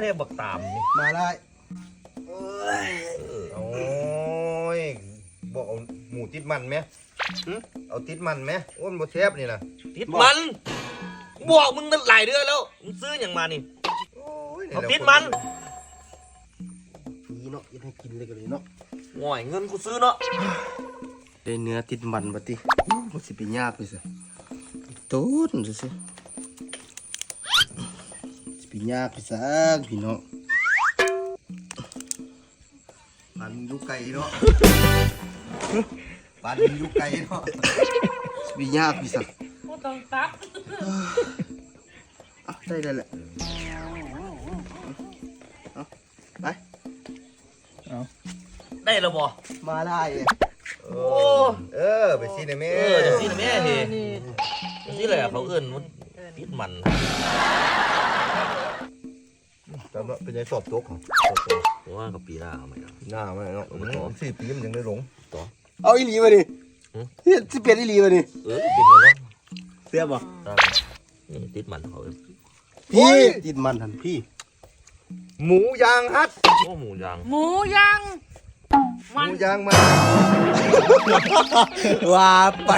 เทบักตามนี่มาได้โอ้ยบอกเอาหมูติดมันไหมหึเอาติดมันไหมอ้วนบ่แซ่บนี่นะติดมัน บอกมึงนั่นหลายเดือนแล้ว มึงซื้ออย่างมานี่ โอ้ยเอาติดมันนี่เนาะยังให้กินเลยกันเลยเนาะง่อยเงินกูซื้อเนาะ ได้เนื้อติดมันบัดติมันสิเป็นยากไปสิต้นสิสิสิเป็นยากไปซะพี่น้องปันอยู่ไกลเนาะปันอยู่ไกลเนาะสิเป็นยากไปซะบ่ต้องตักอะได้ได้แหละเอาไปได้แล้วบ่มาได้เลยเออเออไปสิได้แม่เออจังซี่นะแม่เฮ้จังซี่เลยอะเขาเอิ้นมันติดมันจำ เนาะเป็นไงสอบตกของผมว่ากับปีหน้าเอาไหมครับหน้ามันเนาะมันสี่ปีมันยังได้หลงเอาอีหลีมาดิหือเฮ็ดสิเป็นอีหลีมาดิเออเป็นแล้วเนาะเสียบ่ครับนี่ติดมันเขาเอิ้นพี่ติดมันทันพี่ หมูยางฮัดโอ้หมูยางหมูย่างหมูยางมาว่าไป